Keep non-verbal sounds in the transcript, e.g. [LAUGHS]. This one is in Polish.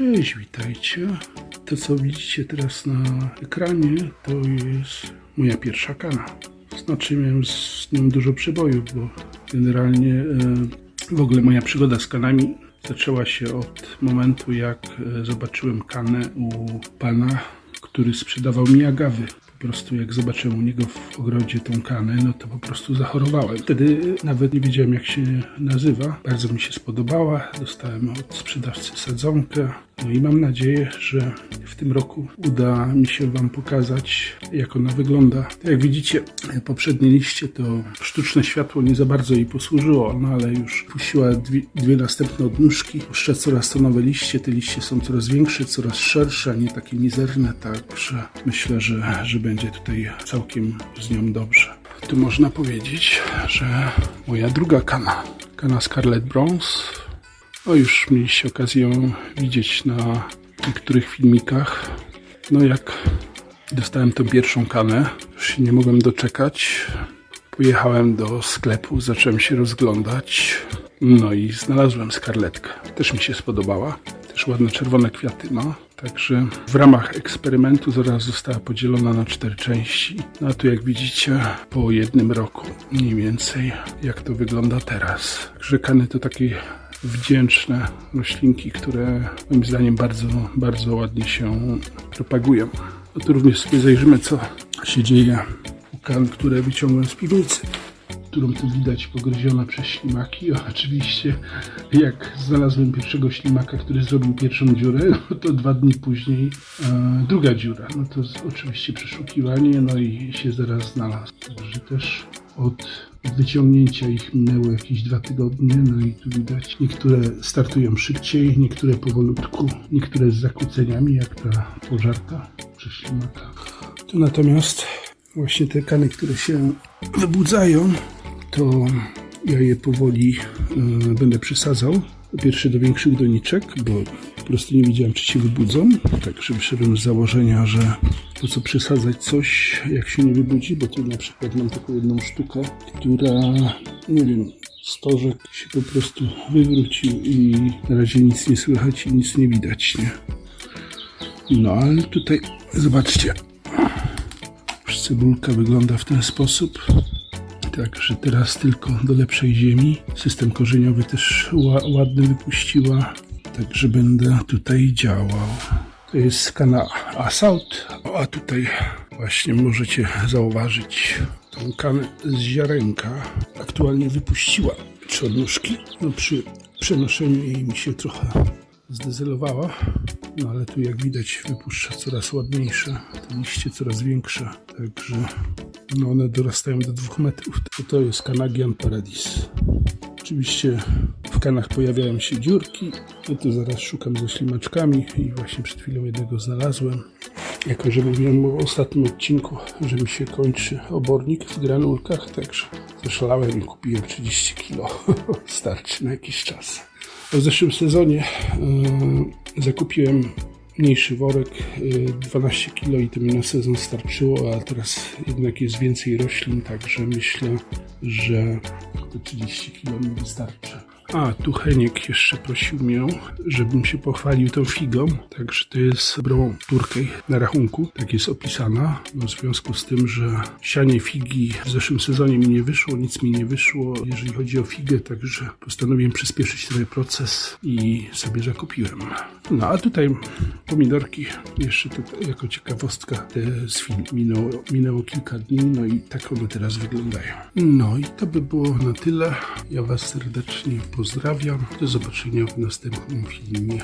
Cześć, witajcie. To co widzicie teraz na ekranie to jest moja pierwsza kana. Znaczy miałem z nią dużo przebojów, bo generalnie e, w ogóle moja przygoda z kanami zaczęła się od momentu jak e, zobaczyłem kanę u pana, który sprzedawał mi agawy. Po prostu jak zobaczyłem u niego w ogrodzie tą kanę, no to po prostu zachorowałem. Wtedy nawet nie wiedziałem jak się nazywa. Bardzo mi się spodobała. Dostałem od sprzedawcy sadzonkę. No i mam nadzieję, że w tym roku uda mi się Wam pokazać, jak ona wygląda. Jak widzicie, poprzednie liście to sztuczne światło nie za bardzo jej posłużyło, no ale już puściła dwie, dwie następne odnóżki. Puszcza coraz to nowe liście. Te liście są coraz większe, coraz szersze, nie takie mizerne, także myślę, że, że będzie tutaj całkiem z nią dobrze. Tu można powiedzieć, że moja druga kana, kana Scarlet Bronze, no już mieliście okazję widzieć na niektórych filmikach. No jak dostałem tą pierwszą kanę, już się nie mogłem doczekać. Pojechałem do sklepu, zacząłem się rozglądać. No i znalazłem skarletkę. Też mi się spodobała. Też ładne czerwone kwiaty ma. Także w ramach eksperymentu zaraz została podzielona na cztery części. No a tu jak widzicie po jednym roku mniej więcej jak to wygląda teraz. Także kany to takie wdzięczne roślinki, które moim zdaniem bardzo, bardzo ładnie się propagują. No to również sobie zajrzymy, co się dzieje u kan, które wyciągłem z piwnicy, którą tu widać pogryziona przez ślimaki. Oczywiście, jak znalazłem pierwszego ślimaka, który zrobił pierwszą dziurę, no to dwa dni później e, druga dziura. No to oczywiście przeszukiwanie, no i się zaraz znalazł. Także też od wyciągnięcia ich minęło jakieś dwa tygodnie, no i tu widać, niektóre startują szybciej, niektóre powolutku, niektóre z zakłóceniami, jak ta pożarta przez ślimaka. Tu natomiast właśnie te kany, które się wybudzają, to ja je powoli e, będę przesadzał. Po pierwsze do większych doniczek, bo po prostu nie wiedziałem, czy się wybudzą. Także wyszedłem z założenia, że po co przesadzać coś, jak się nie wybudzi, bo tu na przykład mam taką jedną sztukę, która, nie wiem, stożek się po prostu wywrócił i na razie nic nie słychać i nic nie widać, nie? No ale tutaj zobaczcie, cebulka wygląda w ten sposób. Także teraz tylko do lepszej ziemi. System korzeniowy też ła, ładny wypuściła. Także będę tutaj działał. To jest skana Assault, a tutaj właśnie możecie zauważyć tą kanę z ziarenka. Aktualnie wypuściła odnóżki. No przy przenoszeniu jej mi się trochę zdezelowała. No ale tu jak widać wypuszcza coraz ładniejsze, te liście coraz większe, także no one dorastają do dwóch metrów. To, jest Kanagian Paradis. Oczywiście w kanach pojawiają się dziurki, no to zaraz szukam ze ślimaczkami i właśnie przed chwilą jednego znalazłem. Jako, że mówiłem w ostatnim odcinku, że mi się kończy obornik w granulkach, także zaszalałem i kupiłem 30 kg. [LAUGHS] Starczy na jakiś czas. W zeszłym sezonie yy, zakupiłem mniejszy worek, yy, 12 kg i to mi na sezon starczyło, a teraz jednak jest więcej roślin, także myślę, że te 30 kg mi wystarczy. A, tu Heniek jeszcze prosił mnie, żebym się pochwalił tą figą. Także to jest brą turkej na rachunku, tak jest opisana. No, w związku z tym, że sianie figi w zeszłym sezonie mi nie wyszło, nic mi nie wyszło, jeżeli chodzi o figę, także postanowiłem przyspieszyć trochę proces i sobie zakupiłem. No a tutaj pomidorki, jeszcze tutaj jako ciekawostka, te z film minęło, minęło kilka dni, no i tak one teraz wyglądają. No i to by było na tyle. Ja Was serdecznie pozdrawiam. Do zobaczenia w następnym filmie.